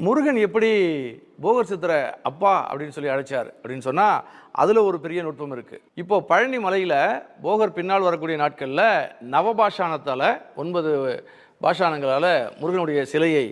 முருகன் எப்படி போகர் சித்தரை அப்பா அப்படின்னு சொல்லி அழைச்சார் அப்படின்னு சொன்னால் அதில் ஒரு பெரிய நுட்பம் இருக்குது இப்போ பழனி மலையில் போகர் பின்னால் வரக்கூடிய நாட்களில் நவபாஷானத்தால் ஒன்பது பாஷானங்களால் முருகனுடைய சிலையை